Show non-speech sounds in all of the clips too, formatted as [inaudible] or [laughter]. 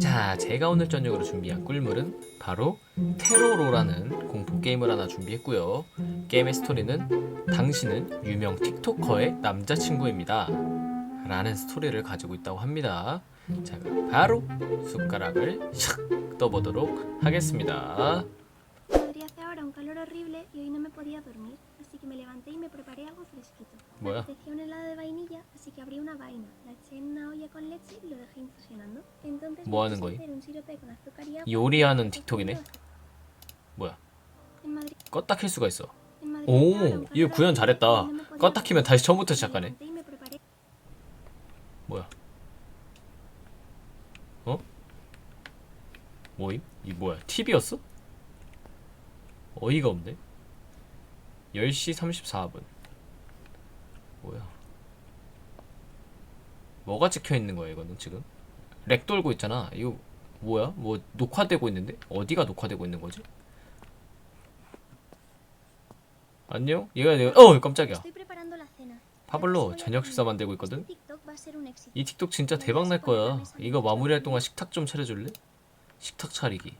자, 제가 오늘 저녁으로 준비한 꿀물은 바로 테로로라는 공포 게임을 하나 준비했고요. 게임의 스토리는 당신은 유명 틱토커의 남자친구입니다. 라는 스토리를 가지고 있다고 합니다. 자, 바로 숟가락을 샥 떠보도록 하겠습니다. Madrid hace ahora un calor horrible y hoy no me podía dormir, así que me levanté y me preparé algo apetecía un helado de vainilla, así que abrí una vaina, la eché en una olla con leche y lo dejé infusionando. Entonces 뭐 puse a 거임? hacer un sirope con azúcar y agua. 요리하는 틱톡이네. 뭐야? En Madrid, 껐다 킬 수가 있어. en Madrid 오, hace ahora un 이거 구현 horrible 잘했다. y hoy no me podía 껐다 키면 다시 처음부터 dormir. 시작하네. Y me preparé 뭐야? 어? 뭐임? 이 뭐야? TV였어? 어이가 없네. 10시 34분. 뭐야? 뭐가 찍혀 있는 거야, 이거는 지금? 렉 돌고 있잖아. 이거 뭐야? 뭐 녹화되고 있는데? 어디가 녹화되고 있는 거지? 안녕? 얘가 내가 어, 깜짝이야. 파블로 저녁 식사 만들고 있거든. 이 틱톡 진짜 대박 날 거야. 이거 마무리할 동안 식탁 좀 차려줄래? 식탁 차리기.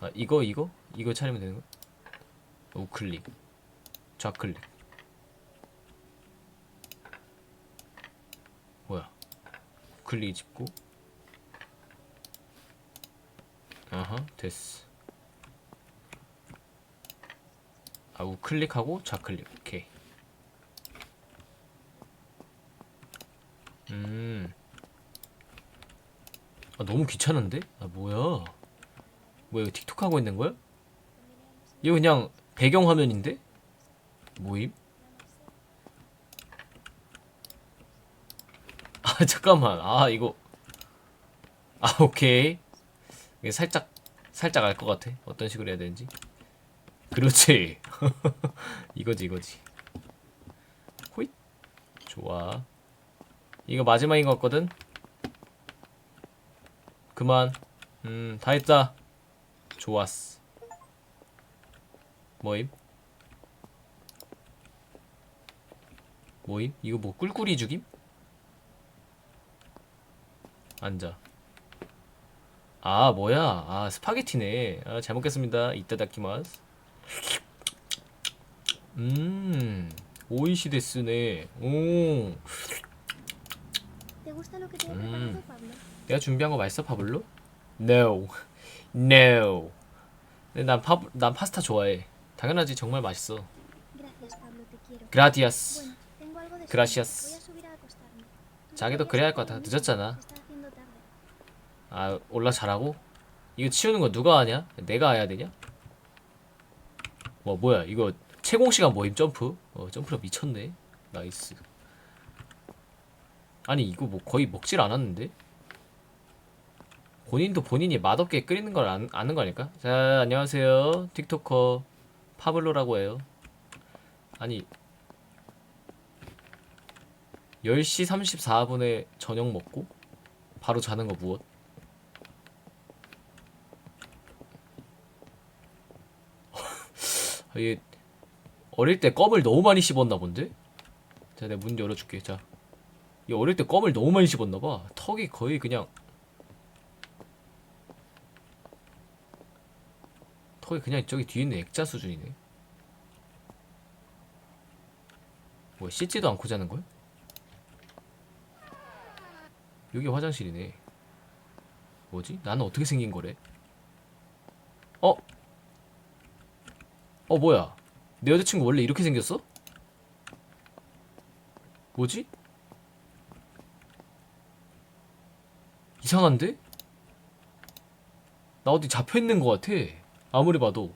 아 이거 이거 이거 차리면 되는 거야? 우클릭, 좌클릭. 뭐야? 우클릭 짚고. 아하 됐어. 아 우클릭하고 좌클릭. 오케이. 음. 아, 너무 귀찮은데? 아, 뭐야? 뭐야, 이거 틱톡 하고 있는 거야? 이거 그냥 배경화면인데? 뭐임? 아, [laughs] 잠깐만. 아, 이거. 아, 오케이. 이게 살짝, 살짝 알 것 같아. 어떤 식으로 해야 되는지. 그렇지. [laughs] 이거지, 이거지. 호잇. 좋아. 이거 마지막인 것 같거든? 그만. 음, 다 했다. 좋았어. 뭐임? 뭐임? 이거 뭐 꿀꿀이 죽임? 앉아. 아, 뭐야? 아, 스파게티네. 아, 잘 먹겠습니다. 이따다키마스. 음, 오이시 데스네. 오. ¿Te gusta lo que te he Mm. Pablo? 내가 준비한 거 맛있어 파블로? No, no. 근데 난 파, 난 파스타 좋아해. 당연하지 정말 맛있어. 그라디아스. ¿Tú 자기도 그래야 할 것 같아. 늦었잖아. 아 올라 잘하고? 이거 치우는 거 누가 하냐? 내가 해야 되냐? 뭐 뭐야 이거 채공 시간 모임 점프? 어 점프력 미쳤네. 나이스. 아니 이거 뭐 거의 먹질 않았는데? 본인도 본인이 맛없게 끓이는 걸 안, 아는 거 아닐까? 자 안녕하세요 틱토커 파블로라고 해요. 아니 10시 34분에 저녁 먹고 바로 자는 거 무엇? 아, 얘 어릴 때 껌을 너무 많이 씹었나 본데? 자, 내가 문 열어줄게. 자, 얘 어릴 때 껌을 너무 많이 씹었나 봐. 턱이 거의 그냥 턱이 그냥 저기 뒤에 있는 액자 수준이네. 뭐 씻지도 않고 자는 거야? 여기 화장실이네. 뭐지? 나는 어떻게 생긴 거래? 어 뭐야? 내 여자친구 원래 이렇게 생겼어? 뭐지? 이상한데? 나 어디 잡혀 있는 것 같아. 아무리 봐도.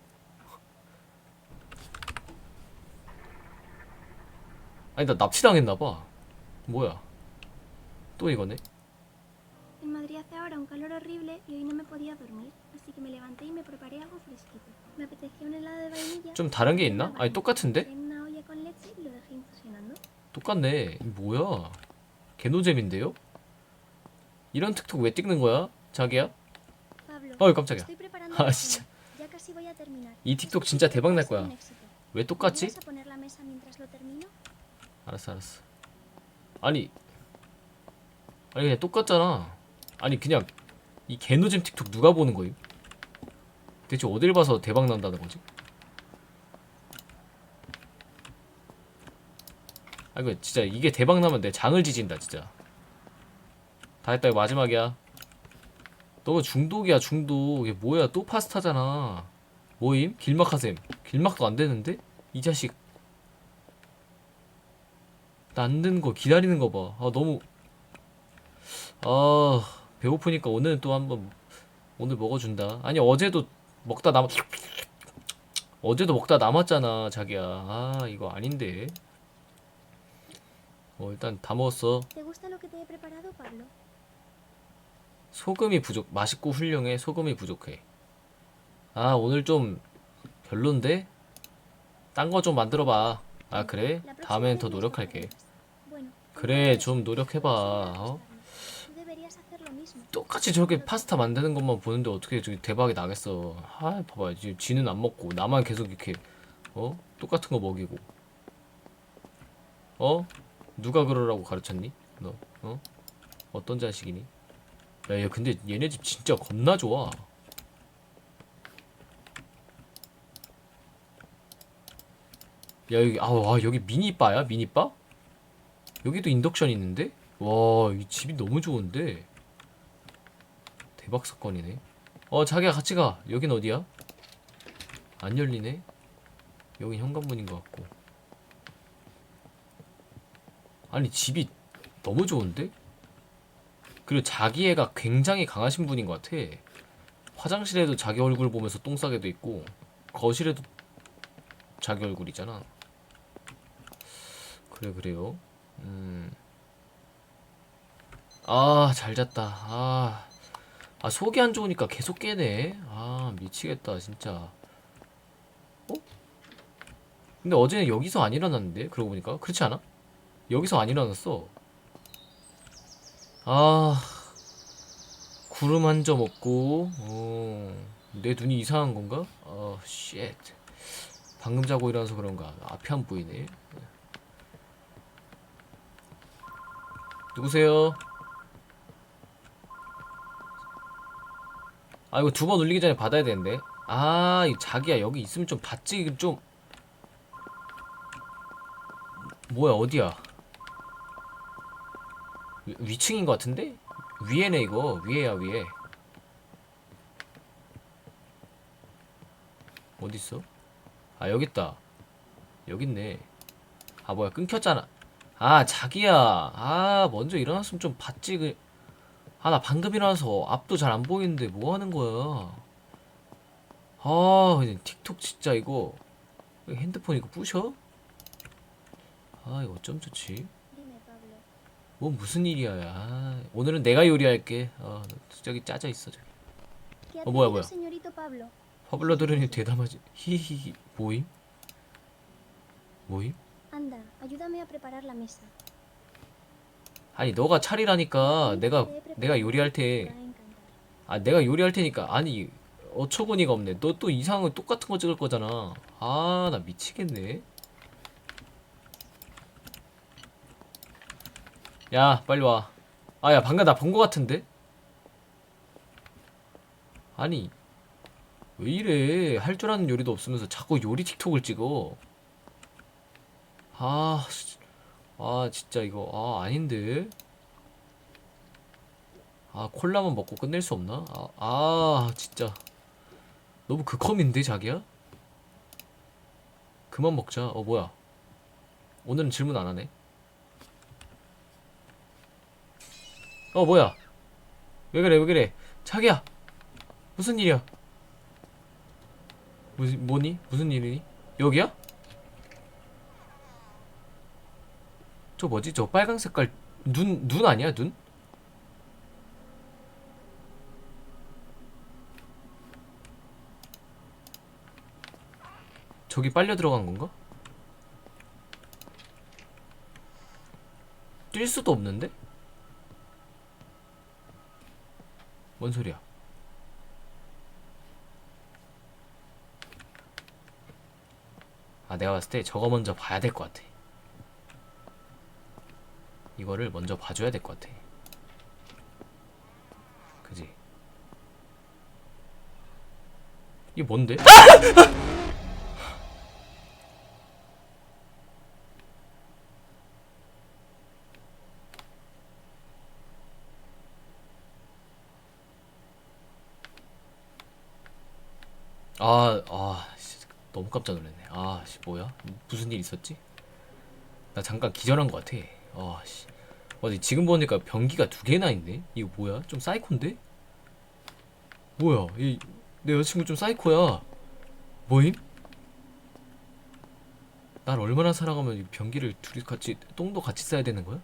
아니 나 납치당했나 봐. 뭐야? 또 이거네. Ahora un calor horrible y hoy no me podía dormir, así que me levanté y me preparé algo fresquito. Me apetecía un helado de vainilla. 좀 다른 게 있나? 아니 똑같은데? en una olla con leche y lo dejé infusionando. 똑같네. 이거 뭐야? 개노잼인데요? 이런 틱톡 왜 찍는 거야? 자기야? Pablo, 어이 깜짝이야. estoy preparando 아 la cena. Ya casi voy a terminar. 이 틱톡 진짜 대박 날 거야. 왜 ¿Me 똑같지? ayudas a poner la mesa 알았어 알았어 아니 아니 그냥 똑같잖아 아니 그냥 이 개노잼 틱톡 누가 보는 거임? 대체 어딜 봐서 대박 난다는 거지? 아 이거 진짜 이게 대박 나면 내 장을 지진다 진짜 다 했다 이거 마지막이야 너무 중독이야 중독 이게 뭐야 또 파스타잖아 뭐임? 길막하셈 길막도 안 되는데? 이 자식 나 안 되는 거 기다리는 거 봐. 아 너무 아 배고프니까 오늘은 또 한번 오늘 먹어준다. 아니 어제도 먹다 남 어제도 먹다 남았잖아 자기야. 아 이거 아닌데. 어 일단 다 먹었어. 소금이 부족. 맛있고 훌륭해. 소금이 부족해. 아 오늘 좀 별론데? 딴 거 좀 만들어 봐. 아 그래? Próxima 다음엔 더 노력할게. 그래 좀 노력해봐. 어? Tú deberías hacer lo mismo. 똑같이 저렇게 파스타 만드는 것만 보는데 어떻게 저기 대박이 나겠어. 아, 봐봐. 지금 지는 안 먹고 나만 계속 이렇게 어? 똑같은 거 먹이고. 어? 누가 그러라고 가르쳤니? 너. 어? 어떤 자식이니? 야, 얘 근데 얘네 집 진짜 겁나 좋아. 야, 여기 아, 와, 여기 미니바야? 미니바? 여기도 인덕션 있는데? 와, 이 집이 너무 좋은데. 대박 사건이네. 어, 자기야 같이 가. 여긴 어디야? 안 열리네. 여긴 현관문인 것 같고. 아니 집이 너무 좋은데? 그리고 자기 애가 굉장히 강하신 분인 것 같아. 화장실에도 자기 얼굴 보면서 똥 싸게도 있고 거실에도 자기 얼굴이잖아. 그래 그래요. 음. 아, 잘 잤다. 아. 아, 속이 안 좋으니까 계속 깨네. 아, 미치겠다, 진짜. 어? 근데 어제는 여기서 안 일어났는데? 그러고 보니까. 그렇지 않아? 여기서 안 일어났어. 아. 구름 한 점 없고, 어. 내 눈이 이상한 건가? 아, 쉣. 방금 자고 일어나서 그런가? 앞이 안 보이네. 누구세요? 아 이거 두 번 울리기 전에 받아야 되는데. 아이 자기야 여기 있으면 좀 받지 좀. 뭐야 어디야? 위, 위층인 것 같은데? 위에네 이거. 위에야 위에. 어디 있어? 아 여기 있네. 아 뭐야 끊겼잖아. 아 자기야. 아 먼저 일어났으면 좀 받지 그 아, 나 방금 일어나서 앞도 잘 안 보이는데 뭐 하는 거야? 아, 틱톡 진짜 이거 핸드폰 이거 부셔? 아, 이거 어쩜 좋지? 뭐 무슨 일이야? 야. 아, 오늘은 내가 요리할게. 어, 저기 짜져 있어 저기. ¿Qué ha Oh, 뭐야, 뭐야. 퍼블러 들으니 대담하지. 히히히. 뭐임? 뭐임? Anda, ayúdame preparar la mesa. 아니 너가 차리라니까. 내가 내가 요리할 테. 아 내가 요리할 테니까. 아니 어처구니가 없네. 너 또 이상한 거 똑같은 거 찍을 거잖아. 아 나 미치겠네. 야 빨리 와. 아 야 방금 나 본 거 같은데? 아니 왜 이래? 할 줄 아는 요리도 없으면서 자꾸 요리 틱톡을 찍어. 아, 씨. 아 진짜 이거 아 아닌데? 아 콜라만 먹고 끝낼 수 없나? 아, 아 진짜. 너무 극혐인데 자기야? 그만 먹자. 어 뭐야? 오늘은 질문 안 하네. 어 뭐야? 왜 그래 왜 그래? 자기야! 무슨 일이야? 무슨 뭐니? 무슨 일이니? 여기야? 저 뭐지 저 빨강 색깔 눈 눈 아니야 눈? 저기 빨려 들어간 건가? 뛸 수도 없는데? 뭔 소리야? 아 내가 봤을 때 저거 먼저 봐야 될 것 같아 이거를 먼저 봐줘야 될 것 같아. 그지? 이게 뭔데? 아, 아, 씨, 너무 깜짝 놀랐네. 아, 씨, 뭐야? 무슨 일 있었지? 나 잠깐 기절한 것 같아. 아, 씨. 어디 지금 보니까 변기가 두 개나 있네? 이거 뭐야? 좀 사이코인데? 뭐야? 이, 내 여자친구 좀 사이코야. 뭐임? 날 얼마나 사랑하면 이 변기를 둘이 같이, 똥도 같이 싸야 되는 거야?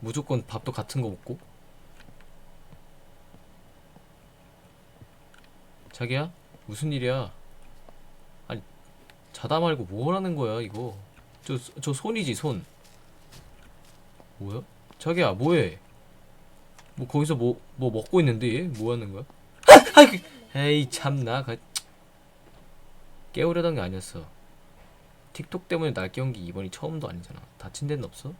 무조건 밥도 같은 거 먹고? 자기야? 무슨 일이야? 아니, 자다 말고 뭘 하는 거야, 이거? 저, 저 손이지, 손. 뭐야? 자기야, 뭐해? 뭐, 거기서 뭐, 뭐 먹고 있는데, 얘? 뭐 하는 거야? [laughs] 에이, 참나. 가... 깨우려던 게 아니었어. 틱톡 때문에 날 깨운 게 이번이 처음도 아니잖아. 다친 데는 없어?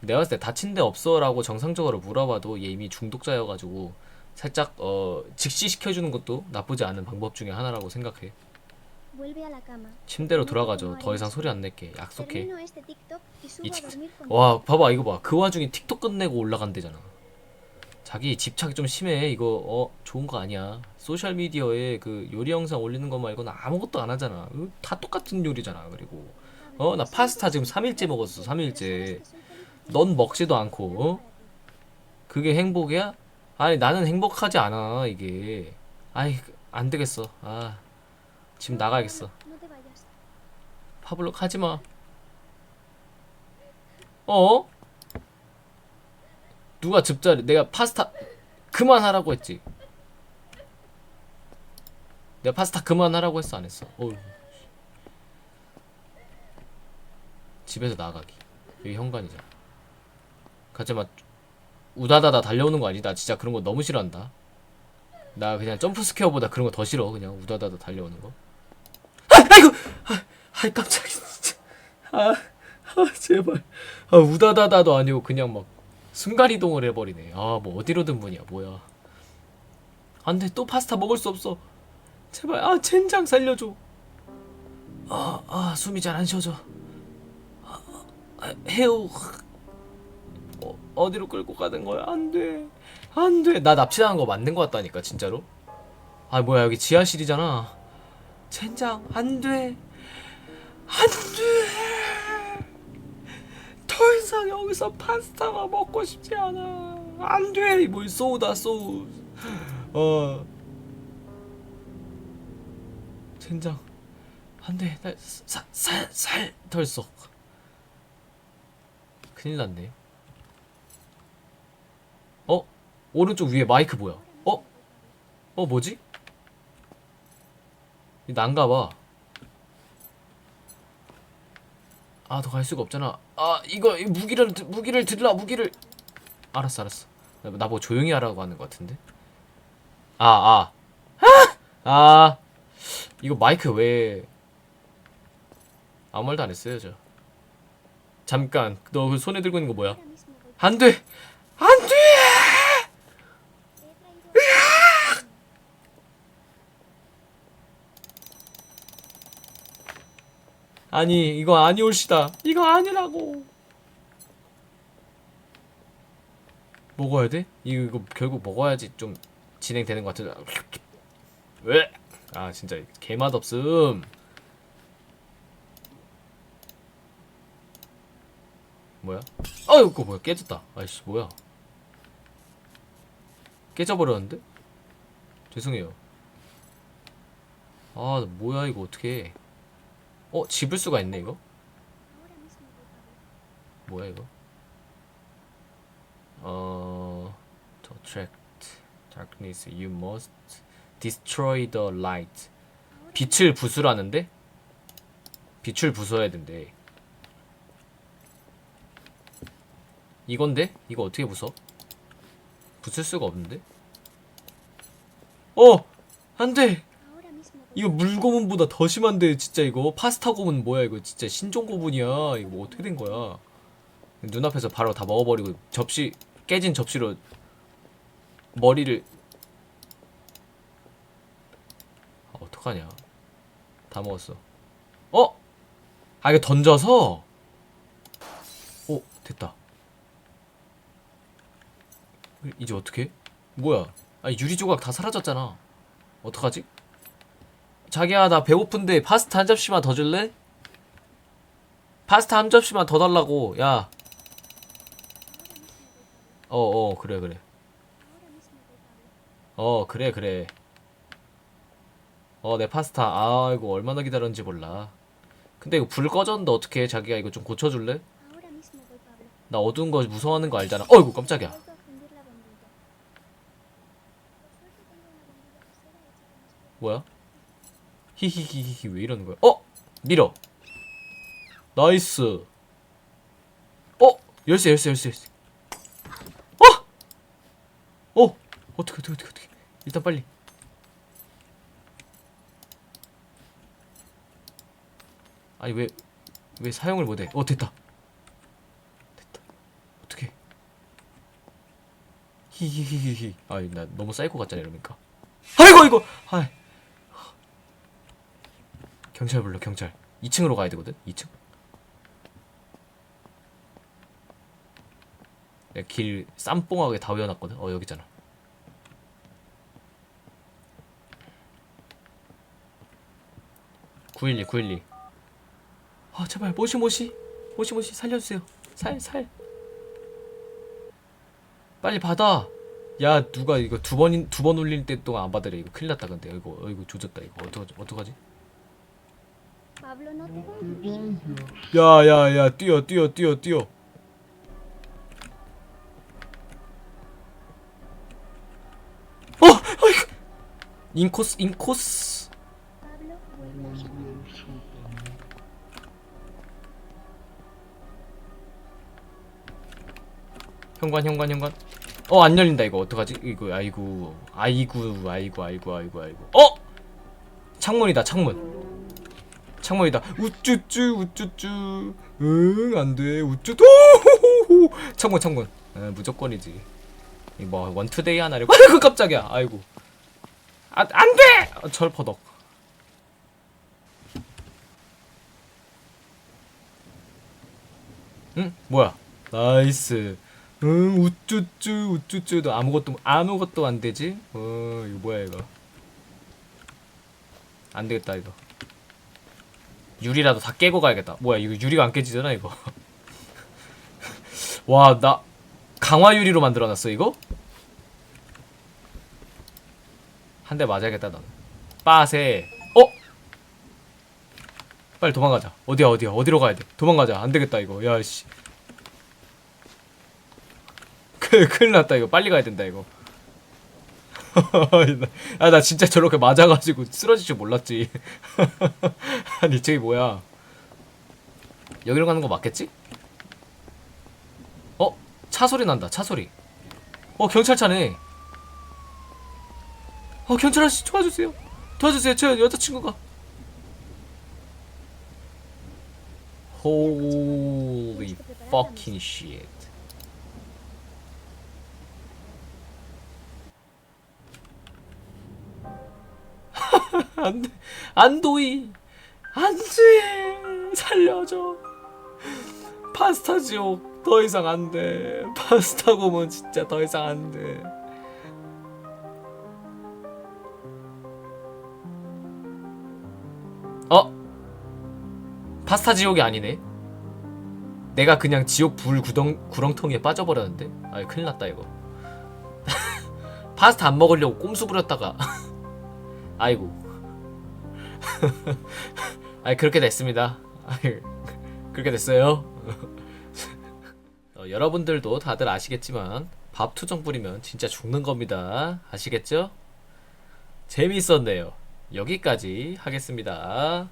내가 봤을 때 다친 데 없어 라고 정상적으로 물어봐도 얘 이미 중독자여가지고 살짝 어 직시시켜주는 것도 나쁘지 않은 방법 중에 하나라고 생각해. Vuelve a la cama. 침대로 돌아가죠. 더 이상 소리 안 낼게. 약속해. 이 con 와, 봐봐 이거 봐. 그 와중에 틱톡 끝내고 올라간대잖아. 자기 집착이 좀 심해. 이거 어 좋은 거 아니야. 소셜 미디어에 그 요리 영상 올리는 거 말고는 아무것도 안 하잖아. 다 똑같은 요리잖아. 그리고 어 나 파스타 지금 3일째 먹었어. 3일째. 넌 먹지도 않고 어? 그게 행복이야? 아니 나는 행복하지 않아 이게. 아이 안 되겠어. 아 지금 나가야겠어. 파블로 하지 마. 어? 누가 집자리? 내가 파스타 그만하라고 했지. 내가 파스타 그만하라고 했어 안 했어? 어휴. 집에서 나가기. 여기 현관이잖아. 막 우다다다 달려오는 거 아니? 나 진짜 그런 거 너무 싫어한다. 나 그냥 점프 스퀘어보다 그런 거 더 싫어. 그냥 우다다다 달려오는 거. 아, 아이고, 아, 아이 깜짝이야 진짜. 아, 아 제발. 아 우다다다도 아니고 그냥 막 순간 이동을 해버리네. 아 뭐 어디로든 문이야 뭐야. 안돼 또 파스타 먹을 수 없어. 제발 아 젠장 살려줘. 아, 아 숨이 잘 안 쉬어져. 아, 아, 해우. 어, 어디로 끌고 가는 거야? 안 돼. 안 돼. 나 납치당한 거 맞는 거 같다니까 진짜로. 아 뭐야 여기 지하실이잖아. 젠장 안 돼. 안 돼. 더 이상 여기서 파스타가 먹고 싶지 않아. 안 돼. 뭘 쏘다 쏘. 어. 젠장. 안 돼. 나살살 덜썩. 큰일 났네. 어? 오른쪽 위에 마이크 뭐야? 어? 어 뭐지? 난가 봐. 아, 더 갈 수가 없잖아. 아, 이거 이 무기를 드- 무기를 들라 무기를. 알았어, 알았어. 나뭐 조용히 하라고 하는 것 같은데. 아, 아. 아. 이거 마이크 왜 아무 말도 안 했어요, 저. 잠깐. 너 그 손에 들고 있는 거 뭐야? 안 돼. 아니, 이거 아니올시다. 이거 아니라고. 먹어야 돼? 이거, 이거 결국 먹어야지 좀 진행되는 것 같은데. 왜? 아, 진짜 개맛 없음. 뭐야? 아유, 그거 뭐야? 깨졌다. 아이씨, 뭐야? 깨져버렸는데? 죄송해요. 아, 뭐야, 이거 어떻게 어, 집을 수가 있네, 이거? 뭐야 이거? 어, to attract darkness, you must destroy the light. 빛을 부수라는데? 빛을 부숴야 된대. 이건데? 이거 어떻게 부숴? 부술 수가 없는데? 어! 안 돼! 이거 물 고문보다 더 심한데 진짜 이거 파스타 고문 뭐야 이거 진짜 신종 고문이야. 이거 뭐 어떻게 된 거야? 눈앞에서 바로 다 먹어버리고 접시 깨진 접시로 머리를 아, 어떡하냐? 다 먹었어. 어? 아 이거 던져서? 오 됐다. 이제 어떻게 뭐야? 아 유리 조각 다 사라졌잖아. 어떡하지? 자기야 나 배고픈데 파스타 한 접시만 더 줄래? 파스타 한 접시만 더 달라고 야 어어 그래 그래 어 그래 그래 어 내 파스타 아이고 얼마나 기다렸는지 몰라 근데 이거 불 꺼졌는데 어떡해 자기야 이거 좀 고쳐줄래? 나 어두운 거 무서워하는 거 알잖아 어이구 깜짝이야. 뭐야? 히히히히 왜 이러는 거야? 어? 밀어. 나이스. 어? 열쇠 열쇠 열쇠 열쇠. 어? 어? 어떻게 어떻게 어떻게 어떻게 일단 빨리. 아니 왜 왜 사용을 못해? 어 됐다. 됐다. 어떻게 히히히히히. 아니 나 너무 사이코 같잖아 이러니까. 아이고 이거 아이 경찰 불러 경찰. 2층으로 가야 되거든 2층? 내가 길 쌈뽕하게 다 외워놨거든. 어 여기 있잖아. (912) (912) 아 제발 모시 모시. 모시 모시. 살려주세요. 살 살. 빨리 받아. 야 누가 이거 두 번인 두 번 울릴 때 동안 안 받으래. 이거 큰일 났다 근데. 이거 어, 이거 조졌다 이거. 어떡하지 어떡하지 Pablo, no te confíes. 야야야 뛰어 뛰어 뛰어 뛰어. 어 아이고. 인코스 인코스. 현관 현관 현관. 어 안 열린다 이거. 어떡하지? 이거 아이고. 아이고 아이고 아이고 아이고 아이고. 어! 창문이다 창문 창문이다. 우쭈쭈 우쭈쭈. 응 안돼. 우쭈쭈. 오호호호. 창문 창문. 에, 무조건이지. 이뭐 원투데이 하나를. 아이고 깜짝이야. 아이고. 아 안돼! 어, 철퍼덕. 응? 뭐야? 나이스. 응 우쭈쭈 우쭈쭈도 아무것도 아무것도 안 되지? 어 이거 뭐야 이거? 안 되겠다 이거 유리라도 다 깨고 가야겠다. 뭐야 이거 유리가 안 깨지잖아 이거. [laughs] 와 나 강화 유리로 만들어놨어 이거? 한 대 맞아야겠다 넌. 빠세. 어? 빨리 도망가자. 어디야 어디야? 어디로 가야 돼? 도망가자. 안 되겠다 이거. 야씨. 그 [laughs] 큰일 났다 이거. 빨리 가야 된다 이거 [laughs] 아 나 진짜 저렇게 맞아가지고 쓰러질 줄 몰랐지. [laughs] 아니 저기 뭐야. 여기로 가는 거 맞겠지? 어? 차 소리 난다 차 소리. 어 경찰차네. 어 경찰 아저씨 도와주세요. 도와주세요. 저 여자친구가. Holy fucking shit 안 돼 안도이 안 돼 살려줘. 파스타 지옥 더 이상 안 돼. 파스타 고문 진짜 더 이상 안 돼. 어? 파스타 지옥이 아니네? 내가 그냥 지옥 불 구덩 구렁텅이에 빠져버렸는데? 아 큰일 났다 이거. [laughs] 파스타 안 먹으려고 꼼수 부렸다가. [laughs] 아이고. [laughs] 아이 그렇게 됐습니다. 그렇게 됐어요. [laughs] 어, 여러분들도 다들 아시겠지만 밥 투정 부리면 진짜 죽는 겁니다. 아시겠죠? 재미있었네요. 여기까지 하겠습니다.